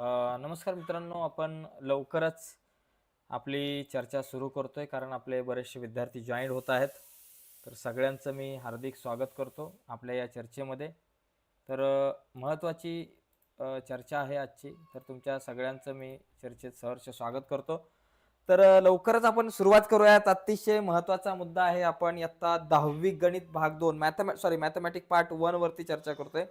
नमस्कार मित्रांनो आपण लवकरच आपली चर्चा सुरू करतोय कारण आपले बरेचसे विद्यार्थी जॉईन होत आहेत. तर सगळ्यांचं मी हार्दिक स्वागत करतो आपल्या या चर्चेमध्ये. तर महत्त्वाची चर्चा आहे आजची. तर तुमच्या सगळ्यांचं मी चर्चेत सहर्ष स्वागत करतो. तर लवकरच आपण सुरुवात करूयात. अतिशय महत्त्वाचा मुद्दा आहे. आपण इयत्ता दहावी गणित भाग दोन मॅथमॅ सॉरी मॅथमॅटिक पार्ट वनवरती चर्चा करतोय.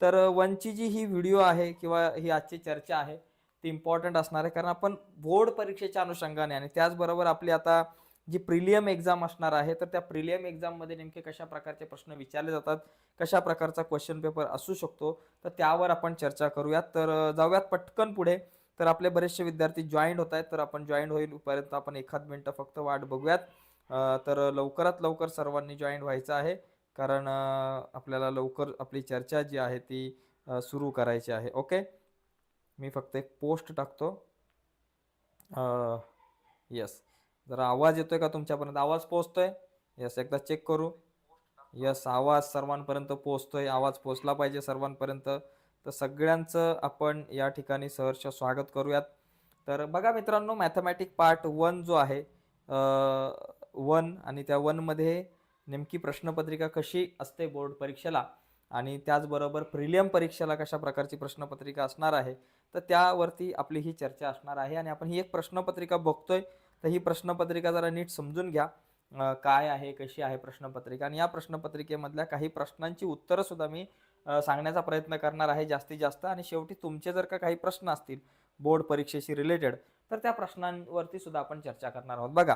तर वनची जी ही व्हिडिओ आहे किंवा ही आजची चर्चा आहे ती इम्पॉर्टंट असणार आहे. कारण आपण बोर्ड परीक्षेच्या अनुषंगाने आणि त्याचबरोबर आपली आता जी प्रिलियम एक्झाम असणार आहे तर त्या प्रिलियम एक्झाममध्ये नेमके कशा प्रकारचे प्रश्न विचारले जातात कशा प्रकारचा क्वेश्चन पेपर असू शकतो तर त्यावर आपण चर्चा करूयात. तर जाऊयात पटकन पुढे. तर आपले बरेचसे विद्यार्थी जॉईंट होत आहेत तर आपण जॉईन होईलपर्यंत आपण एखाद मिनटं फक्त वाट बघूयात. तर लवकरात लवकर सर्वांनी जॉईंट व्हायचं आहे. कारण आपल्याला लवकर आपली चर्चा जी आहे ती सुरू करायची आहे. ओके? मी फक्त एक पोस्ट टाकतो. यस जरा आवाज येतोय का तुमच्यापर्यंत? आवाज पोचतोय? यस एकदा चेक करू. यस आवाज सर्वांपर्यंत पोचतोय. आवाज पोचला पाहिजे सर्वांपर्यंत. तर सगळ्यांचं आपण या ठिकाणी सहर्ष स्वागत करूयात. तर बघा मित्रांनो मॅथमॅटिक पार्ट वन जो आहे वन आणि त्या वनमध्ये नेमकी प्रश्नपत्रिका कशी असते बोर्ड परीक्षेला? आणि त्याचबरोबर प्रिलियम परीक्षेला कशा प्रकारची प्रश्नपत्रिका असणार आहे? तर त्यावरती आपली ही चर्चा असणार आहे. आणि आपण ही एक प्रश्नपत्रिका बघतोय तर ही प्रश्नपत्रिका जरा नीट समजून घ्या. काय आहे कशी आहे प्रश्नपत्रिका? आणि या प्रश्नपत्रिकेमधल्या काही प्रश्नांची उत्तरं सुद्धा मी सांगण्याचा प्रयत्न करणार आहे जास्तीत जास्त. आणि शेवटी तुमचे जर का काही प्रश्न असतील बोर्ड परीक्षेशी रिलेटेड तर त्या प्रश्नांवरती सुद्धा आपण चर्चा करणार आहोत. बघा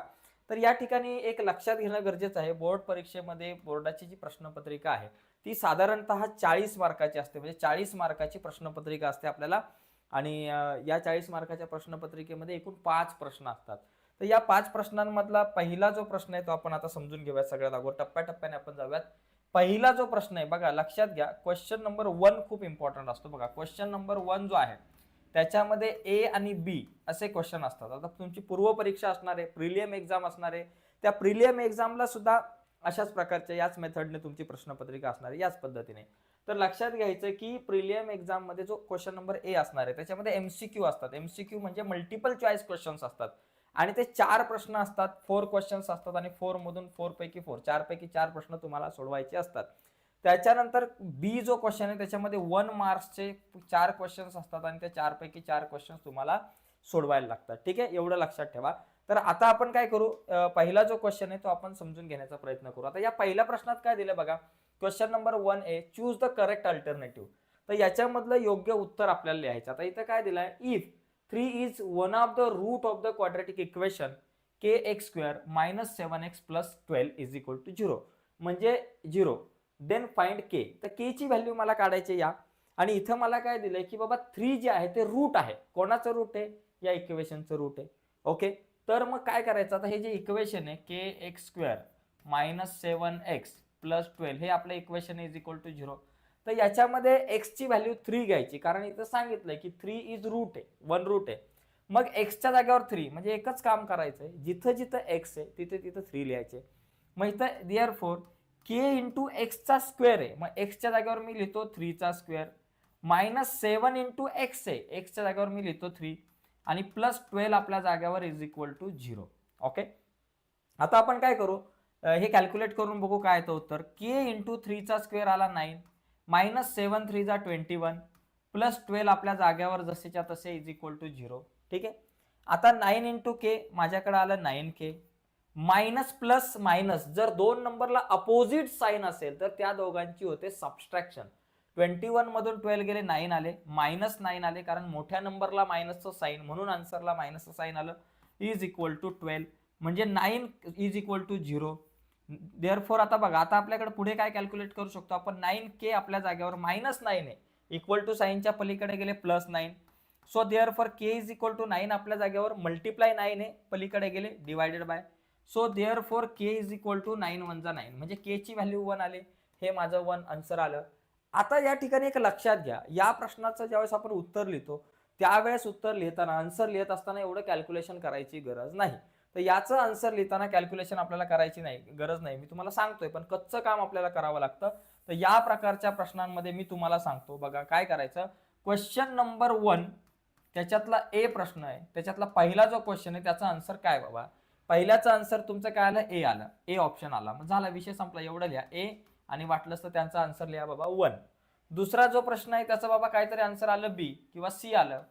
तर या ठिकाणी एक लक्षात घेणं गरजेचं आहे. बोर्ड परीक्षेमध्ये बोर्डाची जी प्रश्नपत्रिका आहे ती साधारणतः चाळीस मार्काची असते. म्हणजे चाळीस मार्काची प्रश्नपत्रिका असते आपल्याला. आणि या चाळीस मार्काच्या प्रश्नपत्रिकेमध्ये एकूण पाच प्रश्न असतात. तर या पाच प्रश्नांमधला पहिला जो प्रश्न आहे तो आपण आता समजून घेऊयात सगळ्यात अगोदर. टप्प्याटप्प्याने आपण जाऊयात. पहिला जो प्रश्न आहे बघा लक्षात घ्या क्वेश्चन नंबर वन खूप इम्पॉर्टंट असतो बघा. क्वेश्चन नंबर वन जो आहे त्याच्यामध्ये ए आणि बी असे क्वेश्चन असतात. आता तुमची पूर्वपरीक्षा असणार आहे प्रिलियम एक्झाम असणार आहे. त्या प्रिलियम एक्झामला सुद्धा अशाच प्रकारच्या याच मेथडने तुमची प्रश्नपत्रिका असणार आहे याच पद्धतीने. तर लक्षात घ्यायचं की प्रिलियम एक्झाममध्ये जो क्वेश्चन नंबर ए असणार आहे त्याच्यामध्ये एमसीक्यू असतात. एमसीक्यू म्हणजे मल्टिपल चॉईस क्वेश्चन्स असतात. आणि ते चार प्रश्न असतात फोर क्वेश्चन्स असतात आणि फोरमधून फोरपैकी फोर पैकी फोर चार प्रश्न तुम्हाला सोडवायचे असतात. त्याच्यानंतर बी जो क्वेश्चन आहे त्याच्यामध्ये वन मार्क्सचे चार क्वेश्चन्स असतात आणि त्या चारपैकी चार क्वेश्चन्स तुम्हाला सोडवायला लागतात. ठीक आहे? एवढं लक्षात ठेवा. तर आता आपण काय करू? पहिला जो क्वेश्चन आहे तो आपण समजून घेण्याचा प्रयत्न करू. आता या पहिल्या प्रश्नात काय दिलं बघा? Question number one A choose the correct alternative तर याच्यामधलं योग्य उत्तर आपल्याला लिहायचं. आता इथं काय दिलंय? If three is one of the root of the quadratic equation k x square minus seven x plus twelve is equal to zero म्हणजे झिरो देन फाइंड के तर के ची व्हॅल्यू मला काढायची या. आणि इथं मला काय दिलंय की बाबा थ्री जे आहे ते रूट आहे. कोणाचं रूट आहे? या इक्वेशनचं रूट आहे. ओके तर मग काय करायचं? आता हे जे इक्वेशन आहे k x square minus seven x plus twelve हे आपलं equation is equal to zero तर याच्यामध्ये एक्सची व्हॅल्यू थ्री घ्यायची. कारण इथं सांगितलंय की थ्री इज रूट आहे. वन रूट आहे. मग एक्सच्या जागेवर थ्री म्हणजे एकच काम करायचं आहे जिथं जिथं एक्स आहे तिथे तिथं थ्री लिहायचे. मग इथं दिअर फोर के इंटू एक्सचा स्क्वेअर आहे. मग एक्सच्या जागेवर मी लिहितो थ्रीचा square minus seven into x आहे. एक्सच्या जागेवर मी लिहितो थ्री आणि प्लस ट्वेल्व आपल्या जागेवर is equal to zero okay आता आपण काय करू? हे कॅल्क्युलेट करून बघू काय येतं उत्तर. के इंटू थ्रीचा स्क्वेअर आला नाईन मायनस सेवन थ्रीचा ट्वेंटी वन प्लस ट्वेल्व आपल्या जागेवर जसेच्या तसे इज इक्वल टू झिरो ठीक आहे? आता नाईन इंटू के माझ्याकडे आलं nine k minus plus minus. जर दोन नंबरला अपोजिट साईन असेल तर त्या दोघांची होते सबस्ट्रॅक्शन ट्वेंटी वन मधून ट्वेल्व गेले नाईन आले. मायनस नाईन आले कारण मोठ्या नंबरला मायनसचं साईन म्हणून आन्सरला मायनसचं साईन आलं. Is equal to twelve. म्हणजे nine is equal to zero. Therefore आता बघा आता आपल्याकडे पुढे काय कॅल्क्युलेट करू शकतो आपण? नाईन के आपल्या जागेवर मायनस नाईन आहे. इक्वल टू साईनच्या पलीकडे गेले plus nine. So therefore k is equal to nine आपल्या जागेवर मल्टिप्लाय नाईन आहे. पलीकडे गेले divided by so therefore k is equal to nine वनचा nine म्हणजे के ची व्हॅल्यू वन आले. हे माझं वन आन्सर आलं. आता या ठिकाणी एक लक्षात घ्या. या प्रश्नाचं ज्यावेळेस आपण उत्तर लिहितो त्यावेळेस उत्तर लिहिताना आन्सर लिहित असताना एवढं कॅल्क्युलेशन करायची गरज नाही. तर याचं आन्सर लिहिताना कॅल्क्युलेशन आपल्याला करायची नाही गरज नाही. मी तुम्हाला सांगतोय पण कच्चं काम आपल्याला करावं लागतं. तर या प्रकारच्या प्रश्नांमध्ये मी तुम्हाला सांगतो. बघा काय करायचं? क्वेश्चन नंबर वन त्याच्यातला ए प्रश्न आहे. त्याच्यातला पहिला जो क्वेश्चन आहे त्याचा आन्सर काय बाबा? पहिल्याचा आन्सर तुमचं काय आलं? ए आलं. ए ऑप्शन आला. मग झाला विषय संपला. एवढं लिहा. ए आणि वाटलंच तर त्यांचा आन्सर लिहा बाबा. वन दुसरा जो प्रश्न आहे त्याचा बाबा काहीतरी आन्सर आलं बी किंवा सी आलं.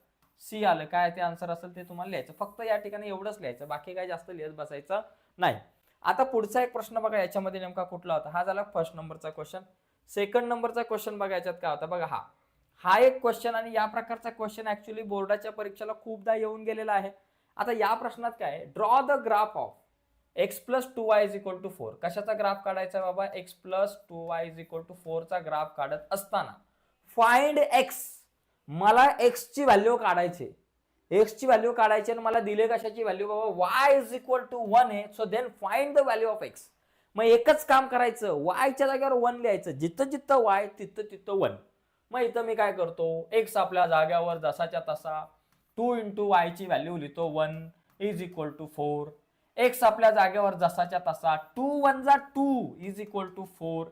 सी आलं. काय ते आन्सर असेल ते तुम्हाला लिहायचं. फक्त या ठिकाणी एवढंच लिहायचं. बाकी काय जास्त लिहित बसायचं नाही. आता पुढचा एक प्रश्न बघा याच्यामध्ये नेमका कुठला होता? हा झाला फर्स्ट नंबरचा क्वेश्चन सेकंड नंबरचा क्वेश्चन बघा याच्यात काय होता? बघा हा. हा एक क्वेश्चन आणि या प्रकारचा क्वेश्चन ऍक्च्युली बोर्डाच्या परीक्षेला खूपदा येऊन गेलेला आहे. आता या प्रश्नात काय draw the graph of x plus two y is equal to four कशाचा ग्राफ काढायचा बाबा? X plus two y is equal to फोरचा ग्राफ काढत असताना. फाइंड एक्स मला एक्सची व्हॅल्यू काढायची एक्सची व्हॅल्यू काढायची आणि मला दिले कशाची व्हॅल्यू बाबा? Y is equal to one आहे. So then find the value of x मग एकच काम करायचं. वायच्या जागेवर वन लिहायचं. जिथं जिथं वाय तिथं तिथं वन मग इथं मी काय करतो? एक्स आपल्या जाग्यावर जसाच्या तसा. टू इंटू वायची व्हॅल्यू लिहितो one is equal to four x आपल्या जागेवर जसाच्या तसा. टू वन जा two is equal to four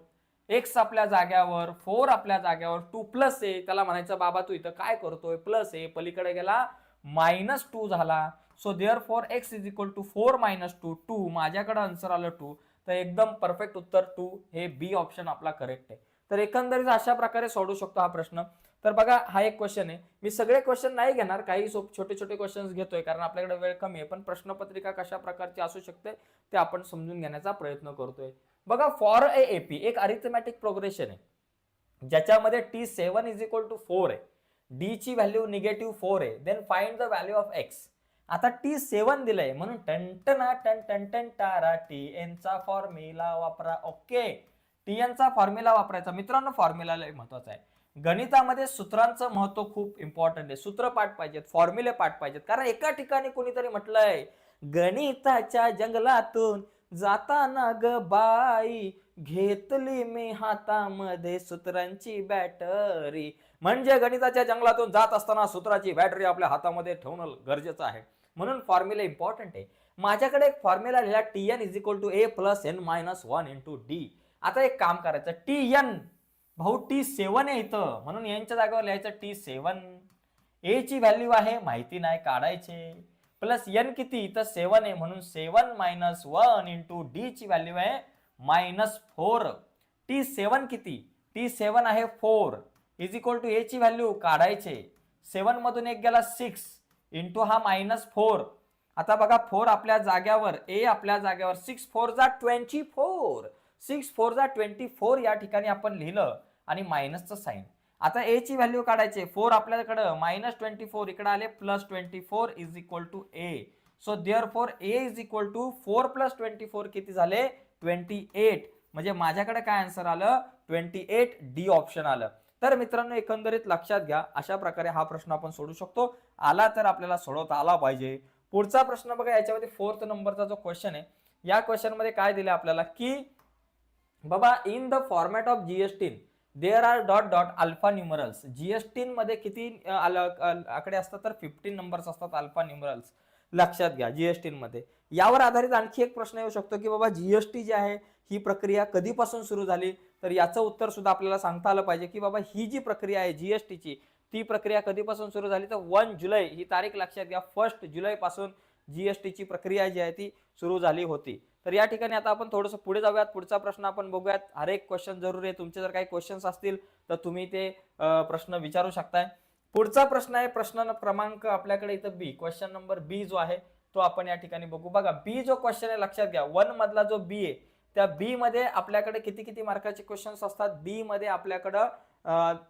x आपल्या जाग्यावर फोर आपल्या जाग्यावर टू प्लस ए त्याला म्हणायचं बाबा तू इथं काय करतोय? प्लस ए पलीकडे गेला मायनस टू झाला. So there four x is equal to four minus two two माझ्याकडे आन्सर आलं टू तर एकदम परफेक्ट उत्तर टू हे बी ऑप्शन आपला करेक्ट आहे. तर एकंदरीत अशा प्रकारे सोडू शकतो हा प्रश्न. तर बघा हा एक क्वेश्चन आहे. मी सगळे क्वेश्चन नाही घेणार काही सोप- छोटे छोटे क्वेश्चन्स घेतोय कारण आपल्याकडे वेळ कमी आहे. पण प्रश्नपत्रिका कशा प्रकारची असू शकते ते आपण समजून घेण्याचा प्रयत्न करतोय. बघा फॉर ए एपी एक अरिथमॅटिक प्रोग्रेशन आहे. ज्याच्यामध्ये t seven is equal to four आहे. डी ची व्हॅल्यू निगेटिव्ह फोर आहे. Then find the value of x आता टी सेवन दिलंय म्हणून टंटना टन टन टन टारा टी एनचा फॉर्म्युला वापरा. ओके टी एनचा फॉर्म्युला वापरायचा. मित्रांनो फॉर्म्युला महत्त्वाचा आहे. गणितामध्ये सूत्रांचं महत्त्व खूप इम्पॉर्टंट आहे. सूत्र पाठ पाहिजेत फॉर्म्युले पाठ पाहिजेत. कारण एका ठिकाणी कोणीतरी म्हटलंय गणिताच्या जंगलातून जाताना ग बाई घेतली मी हातामध्ये सूत्रांची बॅटरी म्हणजे गणिताच्या जंगलातून जात असताना सूत्राची बॅटरी आपल्या हातामध्ये ठेवणं गरजेचं आहे. म्हणून फॉर्म्युला इम्पॉर्टंट आहे. माझ्याकडे एक फॉर्म्युला लिहिला t n is equal to a plus n minus one into d आता एक काम करायचं टी एन भाऊ टी सेवन आहे इथं. म्हणून यांच्या जागेवर लिहायचं टी सेवन ए ची व्हॅल्यू आहे माहिती नाही काढायचे. प्लस एन किती? इथं सेवन आहे. म्हणून seven minus one into d ची व्हॅल्यू आहे मायनस फोर टी सेवन किती? टी सेवन आहे four is equal to a ची व्हॅल्यू काढायचे. सेवन मधून एक गेला सिक्स इंटू हा मायनस फोर आता बघा फोर आपल्या जाग्यावर ए आपल्या जाग्यावर सिक्स फोर जा ट्वेंटी फोर सिक्स फोर जा ट्वेंटी फोर या ठिकाणी आपण लिहिलं आणि मायनसचं साईन आता ए ची व्हॅल्यू काढायचे. फोर आपल्याकडं मायनस ट्वेंटी फोर इकडे आले plus twenty four is equal to A so there four A is equal to four plus twenty four किती झाले? Twenty eight. म्हणजे माझ्याकडे काय आन्सर आलं? ट्वेंटी एट डी ऑप्शन आलं. तर मित्रांनो एकंदरीत लक्षात घ्या अशा प्रकारे हा प्रश्न आपण सोडू शकतो. आला तर आपल्याला सोडवता आला पाहिजे. पुढचा प्रश्न बघा याच्यामध्ये फोर्थ नंबरचा जो क्वेश्चन आहे या क्वेश्चनमध्ये काय दिलं आपल्याला? की बाबा in the format of GST there are dot dot alpha numerals GST मध्ये किती आल- आकडे असतात तर फिफ्टीन नंबर्स असतात अल्फा न्युमरल्स लक्षात घ्या जीएसटी मध्ये. यावर आधारित आणखी एक प्रश्न येऊ शकतो की बाबा जीएसटी जी आहे ही प्रक्रिया कधीपासून सुरू झाली? तर याचं उत्तर सुद्धा आपल्याला सांगता आलं पाहिजे की बाबा ही जी प्रक्रिया आहे जीएसटीची ती प्रक्रिया कधीपासून सुरू झाली? तर वन जुलै ही तारीख लक्षात घ्या. फर्स्ट जुलैपासून जी एस जीएसटीची प्रक्रिया जी आहे ती सुरू झाली होती. तर या ठिकाणी आता आपण थोडंसं पुढे जाऊयात. पुढचा प्रश्न आपण बघूयात. हर एक क्वेश्चन जरूर आहे. तुमचे जर काही क्वेश्चन्स असतील तर तुम्ही ते प्रश्न विचारू शकताय. पुढचा प्रश्न आहे प्रश्न क्रमांक आपल्याकडे इथं बी क्वेश्चन नंबर बी जो आहे तो आपण या ठिकाणी बघू. बघा बी जो क्वेश्चन आहे लक्षात घ्या. वन मधला जो बी आहे त्या बी मध्ये आपल्याकडे किती किती मार्काचे क्वेश्चन्स असतात? बी मध्ये आपल्याकडं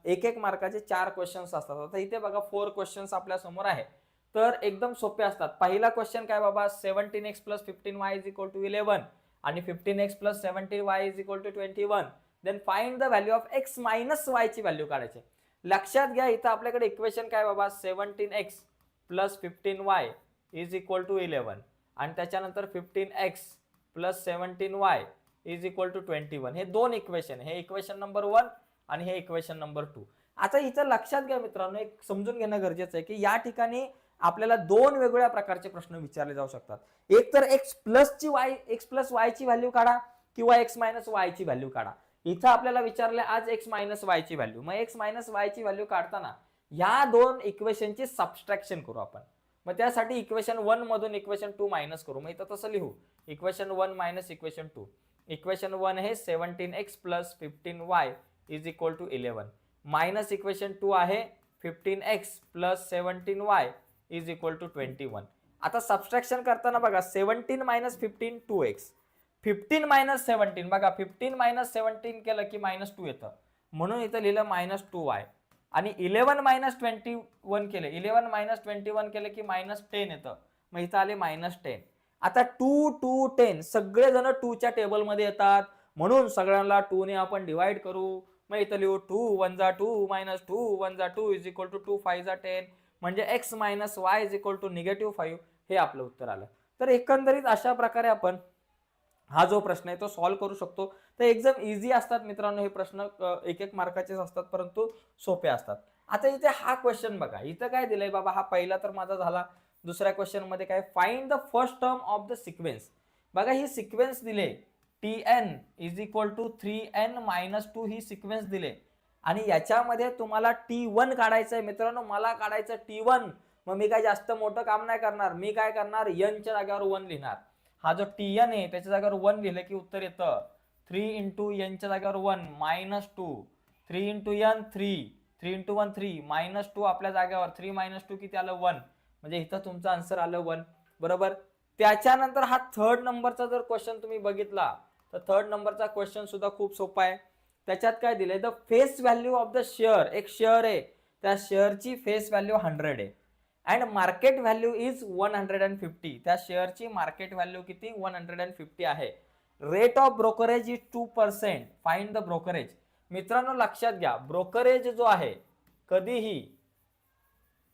एक एक मार्काचे चार क्वेश्चन्स असतात. आता इथे बघा फोर क्वेश्चन्स आपल्यासमोर आहे. तर एकदम सोपे असतात. पहिला क्वेश्चन काय बाबा? Seventeen x plus fifteen y is equal to eleven आणि fifteen x plus seventeen y is equal to twenty one then find the value of x minus y ची व्हॅल्यू काढायची. लक्षात घ्या इथं आपल्याकडे इक्वेशन काय बाबा? Seventeen x plus fifteen y is equal to eleven आणि त्याच्यानंतर fifteen x plus seventeen y is equal to twenty one हे दोन इक्वेशन हे इक्वेशन नंबर वन आणि हे इक्वेशन नंबर टू आता इथं लक्षात घ्या मित्रांनो एक समजून घेणं गरजेचं आहे की या ठिकाणी आपल्याला दोन वेगवेगळ्या प्रकारचे प्रश्न विचारले जाऊ शकतात. एक तर एक्स प्लस ची वाय एक्स प्लस वायची व्हॅल्यू काढा किंवा एक्स मायनस वायची व्हॅल्यू काढा. इथं आपल्याला विचारले आज एक्स मायनस वाय ची व्हॅल्यू मग एक्स मायनस वाय ची व्हॅल्यू काढताना या दोन इक्वेशनची सबस्ट्रॅक्शन करू आपण. मग त्यासाठी इक्वेशन वन मधून इक्वेशन टू मायनस करू. मग इथं तसं लिहू. Equation one minus equation two equation one हे seventeen x plus fifteen y is equal to eleven minus equation two आहे fifteen x plus seventeen y is equal to twenty one आता subtraction करताना बघा seventeen minus fifteen two x fifteen minus seventeen बघा fifteen minus seventeen केलं की minus two येतं. म्हणून इथं लिहिलं मायनस टू वाय आणि इलेवन मायनस ट्वेंटी वन केलं इलेवन मायनस ट्वेंटी वन केलं की मायनस टेन येतं. मग इथं आले मायनस टेन आता टू टू टेन सगळेजण टूच्या टेबलमध्ये येतात. म्हणून सगळ्यांना टू ने आपण डिवाइड करू. मग इथं लिहू टू वन जा टू मायनस टू वन जा two is equal to two five जा टेन म्हणजे x minus y is equal to negative five हे आपलं उत्तर आलं. तर एकंदरीत अशा प्रकारे आपण हा जो प्रश्न आहे तो सॉल्व्ह करू शकतो. तर एकदम इझी असतात मित्रांनो हे प्रश्न एक एक मार्काचेच असतात परंतु सोपे असतात. आता इथे हा क्वेश्चन बघा. इथं काय दिलंय बाबा? हा पहिला तर माझा झाला. दुसऱ्या क्वेश्चनमध्ये काय? Find the first term of the sequence बघा ही सिक्वेन्स दिले. T n is equal to three n minus two he sequence दिले. आणि याच्यामध्ये तुम्हाला टी वन काढायचं आहे मित्रांनो मला काढायचं टी वन मग मी काय जास्त मोठं काम नाही करणार. मी काय करणार? यनच्या जागेवर वन लिहिणार. हा जो टी एन आहे त्याच्या जागेवर वन लिहिलं की उत्तर येतं. थ्री इंटू यनच्या जागेवर one minus two three into n three three into one three minus two आपल्या जागेवर. थ्री मायनस टू किती आलं? वन म्हणजे इथं तुमचं आन्सर आलं वन बरोबर? त्याच्यानंतर हा थर्ड नंबरचा जर क्वेश्चन तुम्ही बघितला तर थर्ड नंबरचा क्वेश्चन सुद्धा खूप सोपा आहे. त्याच्यात काय दिलंय? The face value of the share एक शेअर आहे. त्या शेअरची फेस व्हॅल्यू हंड्रेड आहे. And market value is one hundred and fifty त्या शेअरची मार्केट व्हॅल्यू किती? वन हंड्रेड अँड फिफ्टी आहे. Rate of brokerage is two percent find the brokerage मित्रांनो लक्षात घ्या. ब्रोकरेज जो आहे कधीही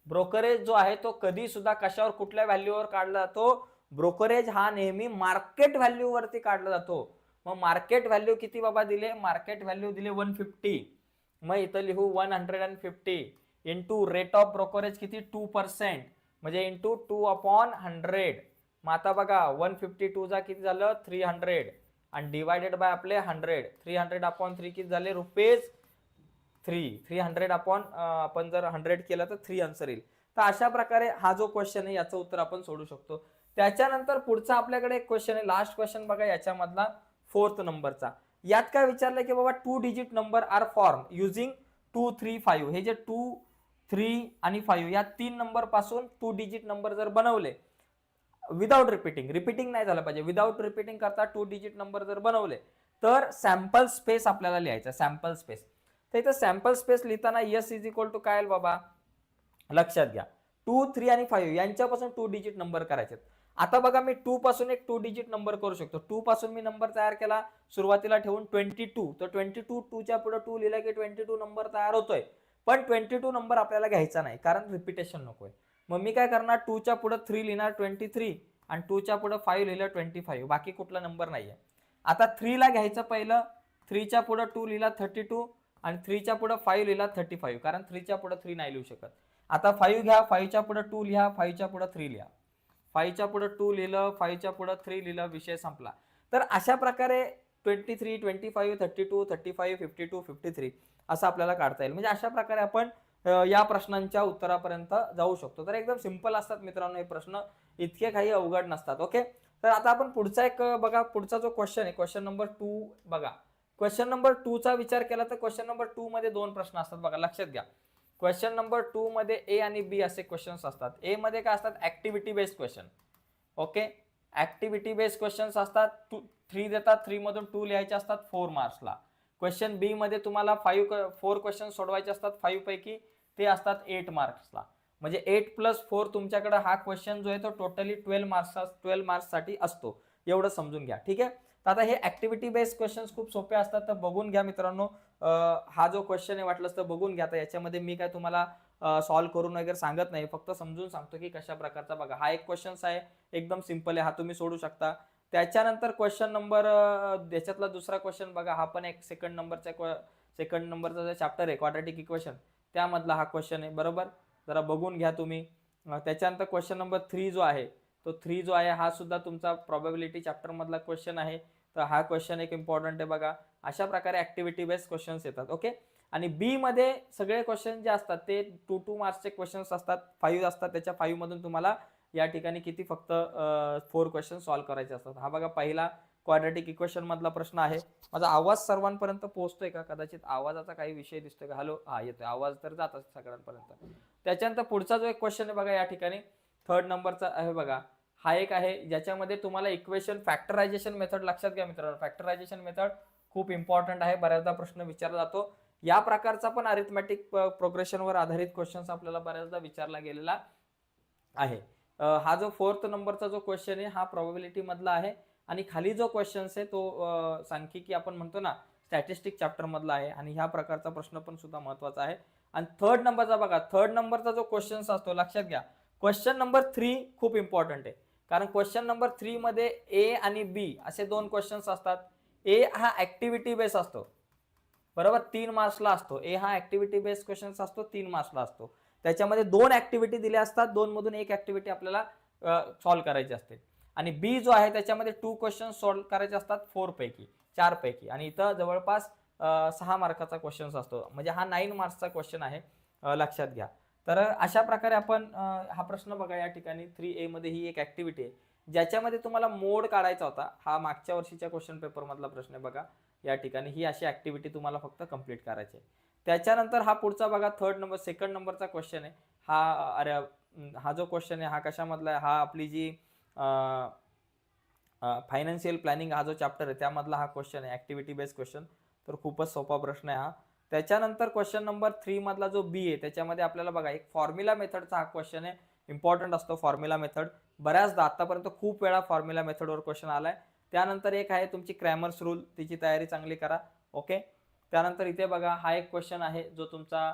ब्रोकरेज जो आहे तो कधी सुद्धा कशावर कुठल्या व्हॅल्यूवर काढला जातो? ब्रोकरेज हा नेहमी मार्केट व्हॅल्यूवरती काढला जातो. मग मार्केट व्हॅल्यू किती बाबा दिले? मार्केट व्हॅल्यू दिले वन फिफ्टी मग इथं लिहू one hundred and fifty into rate of brokerage किती? टू पर्सेंट म्हणजे इंटू टू अपॉन हंड्रेड मग आता बघा वन फिफ्टी टूचा किती झालं? थ्री हंड्रेड आणि डिवायडेड बाय आपले hundred three hundred upon three किती झाले? Rupees three three hundred upon आपण जर हंड्रेड केलं तर थ्री आन्सर येईल. तर अशा प्रकारे हा जो क्वेश्चन आहे याचं उत्तर आपण सोडू शकतो. त्याच्यानंतर पुढचा आपल्याकडे एक क्वेश्चन आहे. लास्ट क्वेश्चन बघा याच्यामधला. फोर्थ नंबरचा. यात काय विचारलंय की बाबा two digit number are form using two three five हे जे टू थ्री आणि फाईव्ह या तीन नंबरपासून टू डिजिट नंबर जर बनवले विदाउट रिपीटिंग रिपीटिंग नाही झालं पाहिजे. विदाउट रिपीटिंग करता टू डिजिट नंबर जर बनवले तर सॅम्पल स्पेस आपल्याला लिहायचा सॅम्पल स्पेस तर इथं सॅम्पल स्पेस लिहिताना यस इज इक्वल टू काय बाबा? लक्षात घ्या. टू थ्री आणि फाईव्ह यांच्यापासून टू डिजिट नंबर करायचे आता बघा मी टू पासून एक टू डिजिट नंबर करू शकतो. टू पासून मी नंबर तयार केला सुरुवातीला ठेवून ट्वेंटी टू तर ट्वेंटी टू टूच्या पुढे टू लिहिला की ट्वेंटी टू नंबर तयार होतोय. पण ट्वेंटी टू नंबर आपल्याला घ्यायचा नाही कारण रिपिटेशन नकोय. मग मी काय करणार? टूच्या पुढे थ्री लिहिणार ट्वेंटी थ्री आणि टूच्या पुढे फाईव्ह लिहिलं ट्वेंटी फाईव्ह बाकी कुठला नंबर नाहीये. आता थ्रीला घ्यायचं पहिलं. थ्रीच्या पुढे टू लिहिला थर्टी टू आणि थ्रीच्या पुढे फाईव्ह लिहिला थर्टी फाईव्ह कारण थ्रीच्या पुढे थ्री नाही लिहू शकत. आता फाईव्ह घ्या फाईव्हच्या पुढे टू लिहा फाईव्हच्या पुढे थ्री लिहा. फाईव्हच्या पुढं टू लिहिलं फाईव्हच्या पुढं थ्री लिहिलं विषय संपला. तर अशा प्रकारे twenty three twenty five thirty two thirty five fifty two fifty three असं आपल्याला काढता येईल. म्हणजे अशा प्रकारे आपण या प्रश्नांच्या उत्तरापर्यंत जाऊ शकतो. तर एकदम सिंपल असतात मित्रांनो हे प्रश्न. इतके काही अवघड नसतात ओके? तर आता आपण पुढचा एक बघा पुढचा जो क्वेश्चन आहे क्वेश्चन नंबर टू बघा. क्वेश्चन नंबर टू चा विचार केला तर क्वेश्चन नंबर टू मध्ये दोन प्रश्न असतात बघा लक्षात घ्या. क्वेश्चन नंबर टू मध्ये ए आणि बी असे क्वेश्चन्स असतात. ए मध्ये काय असतात? Activity based question okay activity based questions असतात. टू थ्री देतात. थ्री मधून टू लिहायचे असतात. फोर मार्क्सला क्वेश्चन बी मध्ये तुम्हाला फाईव्ह फोर क्वेश्चन सोडवायचे असतात. फाईव्ह पैकी ते असतात एट मार्क्सला म्हणजे एट प्लस फोर तुमच्याकडे हा क्वेश्चन जो आहे तो टोटली ट्वेल्व मार्क्स ट्वेल्व मार्क्ससाठी असतो. एवढं समजून घ्या. ठीक आहे? तर आता हे ऍक्टिव्हिटी बेस्ड क्वेश्चन्स खूप सोपे असतात. तर बघून घ्या मित्रांनो. हा जो क्वेश्चन आहे वाटलंच तर बघून घ्या. तर याच्यामध्ये मी काय तुम्हाला सॉल्व्ह करून वगैरे सांगत नाही. फक्त समजून सांगतो की कशा प्रकारचा बघा. हा एक क्वेश्चन आहे. एकदम सिंपल आहे. हा तुम्ही सोडू शकता. त्याच्यानंतर क्वेश्चन नंबर याच्यातला दुसरा क्वेश्चन बघा. हा पण एक सेकंड नंबरचा सेकंड नंबरचा जो चॅप्टर आहे क्वाड्रेटिक इक्वेशन त्यामधला हा क्वेश्चन आहे. बरोबर? जरा बघून घ्या तुम्ही. त्याच्यानंतर क्वेश्चन नंबर थ्री जो आहे तो थ्री जो आहे हा सुद्धा तुमचा प्रॉबेबिलिटी चॅप्टरमधला क्वेश्चन आहे. तर हा क्वेश्चन एक इम्पॉर्टंट आहे बघा. अशा प्रकारे ऍक्टिव्हिटी बेस्ड क्वेश्चन्स येतात ओके आणि बी मध्ये सगळे क्वेश्चन जे असतात ते टू टू मार्क्सचे क्वेश्चन्स असतात फाईव्ह असतात. त्याच्या फाईव्ह मधून तुम्हाला या ठिकाणी किती फक्त फोर क्वेश्चन सॉल्व्ह करायचे असतात. हा बघा पहिला क्वाड्रेटिक इक्वेशन मधला प्रश्न आहे. माझा आवाज सर्वांपर्यंत पोहोचतोय का? कदाचित आवाजाचा काही विषय दिसतोय का? हॅलो हा येतोय. आवाज तर जात सगळ्यांपर्यंत. त्याच्यानंतर पुढचा जो एक क्वेश्चन आहे बघा या ठिकाणी. थर्ड नंबरचा आहे बघा. हा एक आहे. ज्याच्यामध्ये तुम्हाला इक्वेशन फॅक्टरायझेशन मेथड लक्षात घ्या मित्रांनो. फॅक्टरायझेशन मेथड खूप इम्पॉर्टंट आहे. बऱ्याचदा प्रश्न विचारला जातो. या प्रकारचा पण अरिथमॅटिक प्रोग्रेशनवर आधारित क्वेश्चन्स आपल्याला बऱ्याचदा विचारला गेलेला आहे. हा जो फोर्थ नंबरचा जो क्वेश्चन आहे हा प्रॉबिलिटी मधला आहे. आणि खाली जो क्वेश्चन्स आहे तो सांख्यिकी आपण म्हणतो ना स्टॅटिस्टिक चॅप्टर मधला आहे. आणि ह्या प्रकारचा प्रश्न पण सुद्धा महत्त्वाचा आहे. आणि थर्ड नंबरचा बघा. थर्ड नंबरचा जो क्वेश्चन असतो लक्षात घ्या. क्वेश्चन नंबर थ्री खूप इम्पॉर्टंट आहे. कारण क्वेश्चन नंबर थ्री मध्ये ए आणि बी असे दोन क्वेश्चन्स असतात. ए हा ऍक्टिव्हिटी बेस असतो. बरोबर? तीन मार्क्सला असतो. ए हा ऍक्टिव्हिटी बेस्ड क्वेश्चन असतो तीन मार्क्सला असतो. त्याच्यामध्ये दोन ऍक्टिव्हिटी दिल्या असतात दोन मधून एक ऍक्टिव्हिटी आपल्याला सॉल्व्ह करायची असते. आणि बी जो आहे त्याच्यामध्ये टू क्वेश्चन सॉल्व्ह करायचे असतात फोर पैकी चार पैकी. आणि इथं जवळपास सहा मार्काचा क्वेश्चन असतो. म्हणजे हा नाईन मार्क्सचा क्वेश्चन आहे. लक्षात घ्या. तर अशा प्रकारे आपण हा प्रश्न बघा या ठिकाणी. थ्री ए मध्ये ही एक ऍक्टिव्हिटी आहे. ज्याच्यामध्ये तुम्हाला मोड काढायचा होता हा मागच्या वर्षीच्या क्वेश्चन पेपरमधला प्रश्न आहे बघा. या ठिकाणी ही अशी ऍक्टिव्हिटी तुम्हाला फक्त कंप्लीट करायची आहे. त्याच्यानंतर हा पुढचा बघा थर्ड नंबर सेकंड नंबरचा क्वेश्चन आहे. हा अरे हा जो क्वेश्चन आहे हा कशामधला आहे? हा आपली जी फायनान्शियल प्लॅनिंग हा जो चॅप्टर आहे त्यामधला हा क्वेश्चन आहे. ऍक्टिव्हिटी बेस्ड क्वेश्चन तर खूपच सोपा प्रश्न आहे हा. त्याच्यानंतर क्वेश्चन नंबर थ्री मधला जो बी आहे त्याच्यामध्ये आपल्याला बघा एक फॉर्म्युला मेथडचा हा क्वेश्चन आहे. इम्पॉर्टंट असतो फॉर्म्युला मेथड बऱ्याचदा आतापर्यंत खूप वेळा फॉर्म्युला मेथडवर क्वेश्चन आलाय. त्यानंतर एक आहे तुमची क्रॅमर्स रूल तिची तयारी चांगली करा. ओके त्यानंतर इथे बघा हा एक क्वेश्चन आहे जो तुमचा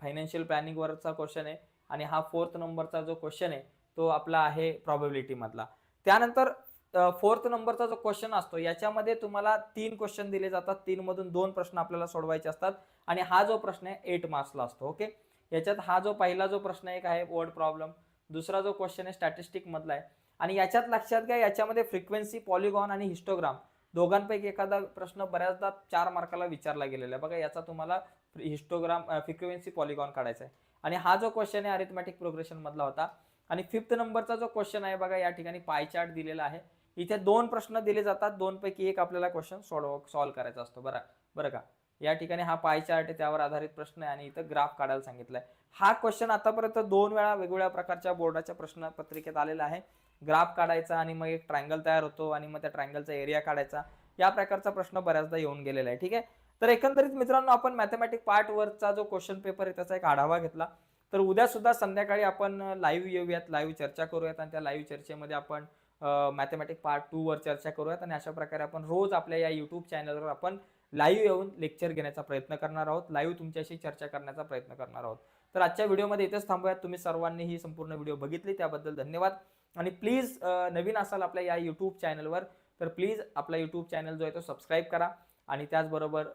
फायनान्शियल प्लॅनिंगवरचा क्वेश्चन आहे. आणि हा फोर्थ नंबरचा जो क्वेश्चन आहे तो आपला आहे प्रॉबेबिलिटीमधला त्यानंतर फोर्थ नंबरचा जो क्वेश्चन असतो याच्यामध्ये तुम्हाला तीन क्वेश्चन दिले जातात. तीन मधून दोन प्रश्न आपल्याला सोडवायचे असतात. आणि हा जो प्रश्न आहे एट मार्क्सला असतो ओके याच्यात हा जो पहिला जो प्रश्न एक आहे वर्ड प्रॉब्लेम दुसरा जो क्वेश्चन आहे स्टॅटिस्टिक मधला आहे. आणि याच्यात लक्षात घ्या याच्यामध्ये फ्रिक्वेन्सी पॉलिगॉन आणि हिस्टोग्राम दोघांपैकी एखादा प्रश्न बऱ्याचदा चार मार्काला विचारला गेलेला आहे. बघा याचा तुम्हाला हिस्टोग्राम फ्रिक्वेन्सी पॉलिगॉन काढायचा आहे. आणि हा जो क्वेश्चन आहे अरिथमॅटिक प्रोग्रेशन मधला होता. आणि फिफ्थ नंबरचा जो क्वेश्चन आहे बघा या ठिकाणी पाय चार्ट दिलेला आहे. इथे दोन प्रश्न दिले जातात. दोनपैकी एक आपल्याला क्वेश्चन सोडव सॉल्व्ह करायचा असतो. बरं बरं का? या ठिकाणी हा पाय चार्ट आहे त्यावर आधारित प्रश्न आहे आणि इथं ग्राफ काढायला सांगितलंय. हा क्वेश्चन आतापर्यंत दोन वेळा वेगवेगळ्या प्रकारच्या बोर्डाच्या प्रश्न पत्रिकेत आलेला आहे. ग्राफ काढायचा आणि मग एक ट्रायंगल तयार होतो आणि मग त्या ट्रायंगलचा एरिया काढायचा. या प्रकारचा प्रश्न बऱ्याचदा येऊन गेलेला आहे ठीक आहे? तर एकंदरीत मित्रांनो आपण मॅथमॅटिक पार्ट वरचा जो क्वेश्चन पेपर आहे त्याचा एक आढावा घेतला. तर उद्या सुद्धा संध्याकाळी आपण लाईव्ह येऊयात लाईव्ह चर्चा करूयात आणि त्या लाईव्ह चर्चेमध्ये आपण मॅथमॅटिक पार्ट टू वर चर्चा करूयात आणि अशा प्रकारे आपण रोज आपल्या या युट्यूब चॅनलवर आपण लाईव्ह येऊन लेक्चर घेण्याचा प्रयत्न करणार आहोत. लाईव्ह तुमच्याशी चर्चा करण्याचा प्रयत्न करणार आहोत. तर आजच्या व्हिडिओमध्ये इथेच थांबूयात. तुम्ही सर्वांनी ही संपूर्ण व्हिडिओ बघितली त्याबद्दल धन्यवाद. आणि प्लीज नवीन असाल आपल्या या यूट्यूब चॅनलवर तर प्लीज आपला यूट्यूब चॅनल जो आहे तो सबस्क्राईब करा आणि त्याचबरोबर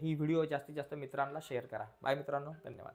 ही व्हिडिओ जास्तीत जास्त मित्रांना शेअर करा. बाय मित्रांनो. धन्यवाद.